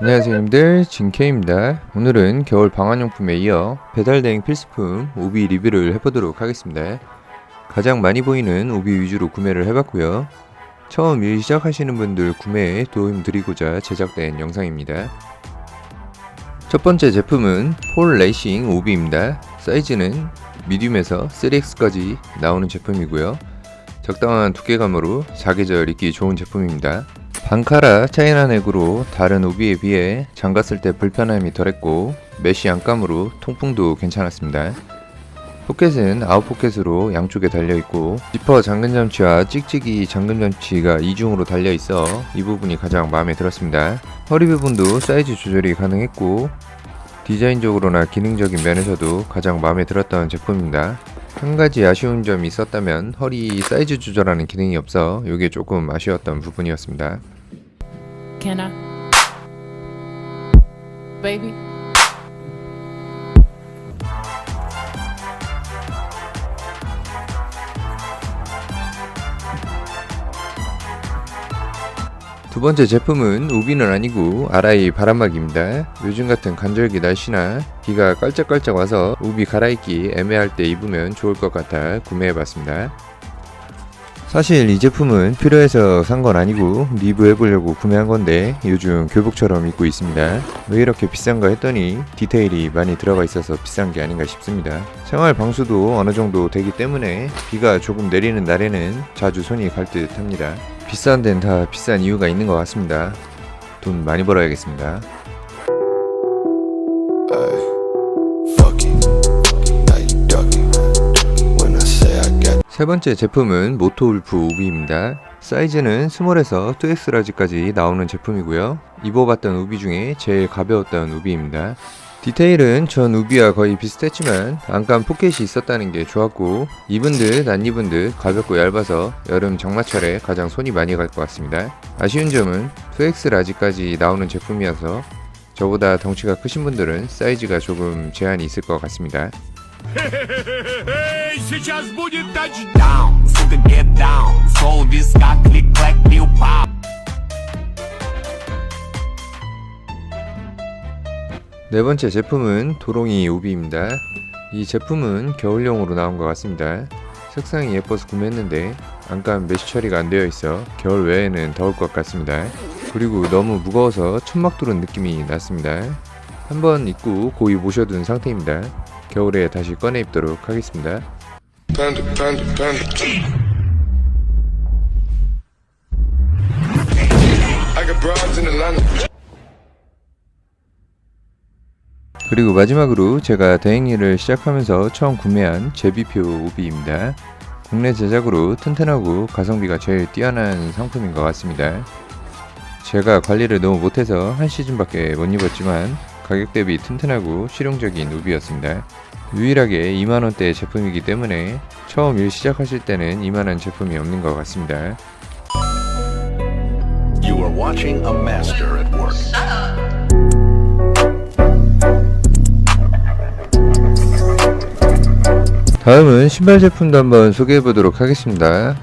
안녕하세요 형님들 진케입니다. 오늘은 겨울 방한용품에 이어 배달대행 필수품 오비 리뷰를 해보도록 하겠습니다. 가장 많이 보이는 오비 위주로 구매를 해봤고요. 처음 일 시작하시는 분들 구매에 도움 드리고자 제작된 영상입니다. 첫 번째 제품은 폴 레이싱 오비입니다. 사이즈는 미디움에서 3X까지 나오는 제품이고요 적당한 두께감으로 사계절 입기 좋은 제품입니다 반카라 차이나 넥으로 다른 오비에 비해 잠갔을 때 불편함이 덜했고 메쉬 안감으로 통풍도 괜찮았습니다. 포켓은 아웃포켓으로 양쪽에 달려있고 지퍼 잠근 장치와 찍찍이 잠근 장치가 이중으로 달려있어 이 부분이 가장 마음에 들었습니다. 허리 부분도 사이즈 조절이 가능했고 디자인적으로나 기능적인 면에서도 가장 마음에 들었던 제품입니다. 한 가지 아쉬운 점이 있었다면 허리 사이즈 조절하는 기능이 없어 이게 조금 아쉬웠던 부분이었습니다. Can I? Baby? 두 번째 제품은 우비는 아니고 아라이 바람막이입니다. 요즘 같은 간절기 날씨나 비가 깔짝깔짝 와서 우비 갈아입기 애매할 때 입으면 좋을 것 같아 구매해봤습니다. 사실 이 제품은 필요해서 산 건 아니고 리뷰해보려고 구매한 건데 요즘 교복처럼 입고 있습니다. 왜 이렇게 비싼가 했더니 디테일이 많이 들어가 있어서 비싼 게 아닌가 싶습니다. 생활 방수도 어느 정도 되기 때문에 비가 조금 내리는 날에는 자주 손이 갈 듯 합니다. 비싼 데는 다 비싼 이유가 있는 것 같습니다. 돈 많이 벌어야겠습니다. 세 번째 제품은 모토울프 우비입니다. 사이즈는 스몰에서 2X 라지까지 나오는 제품이고요. 입어봤던 우비 중에 제일 가벼웠던 우비입니다. 디테일은 전 우비와 거의 비슷했지만 안감 포켓이 있었다는 게 좋았고 입은 듯 안 입은 듯 가볍고 얇아서 여름 장마철에 가장 손이 많이 갈 것 같습니다. 아쉬운 점은 2X 라지까지 나오는 제품이어서 저보다 덩치가 크신 분들은 사이즈가 조금 제한이 있을 것 같습니다. 네 번째 제품은 도롱이 우비입니다. 이 제품은 겨울용으로 나온 것 같습니다. 색상이 예뻐서 구매했는데 안감 메쉬 처리가 안 되어 있어 겨울 외에는 더울 것 같습니다. 그리고 너무 무거워서 천막 두른 느낌이 났습니다. 한번 입고 고이 모셔둔 상태입니다. 겨울에 다시 꺼내 입도록 하겠습니다. 그리고 마지막으로 제가 대행일을 시작하면서 처음 구매한 제비표 우비입니다. 국내 제작으로 튼튼하고 가성비가 제일 뛰어난 상품인 것 같습니다. 제가 관리를 너무 못해서 한 시즌밖에 못 입었지만 가격 대비 튼튼하고 실용적인 우비였습니다. 유일하게 2만원대 제품이기 때문에 처음 일 시작하실 때는 이만한 제품이 없는 것 같습니다. You are watching a master at work. 다음은 신발 제품도 한번 소개해 보도록 하겠습니다.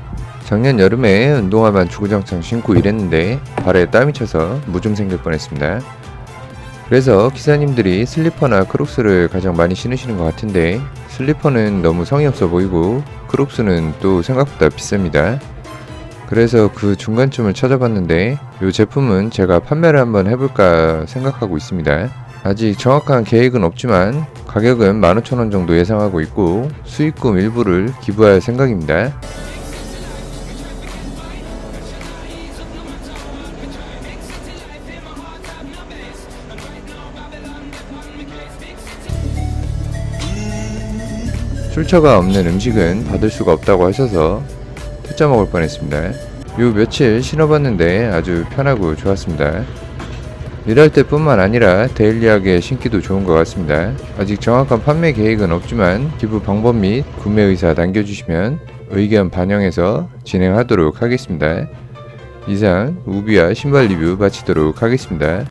작년 여름에 운동화만 주구장창 신고 일했는데 발에 땀이 차서 무좀 생길 뻔했습니다. 그래서 기사님들이 슬리퍼나 크록스를 가장 많이 신으시는 것 같은데 슬리퍼는 너무 성의 없어 보이고 크록스는 또 생각보다 비쌉니다. 그래서 그 중간쯤을 찾아봤는데 이 제품은 제가 판매를 한번 해볼까 생각하고 있습니다. 아직 정확한 계획은 없지만 가격은 15,000원 정도 예상하고 있고 수익금 일부를 기부할 생각입니다. 출처가 없는 음식은 받을 수가 없다고 하셔서 퇴짜 먹을 뻔했습니다. 요 며칠 신어봤는데 아주 편하고 좋았습니다. 일할 때뿐만 아니라 데일리하게 신기도 좋은 것 같습니다. 아직 정확한 판매 계획은 없지만 기부 방법 및 구매 의사 남겨주시면 의견 반영해서 진행하도록 하겠습니다. 이상 우비와 신발 리뷰 마치도록 하겠습니다.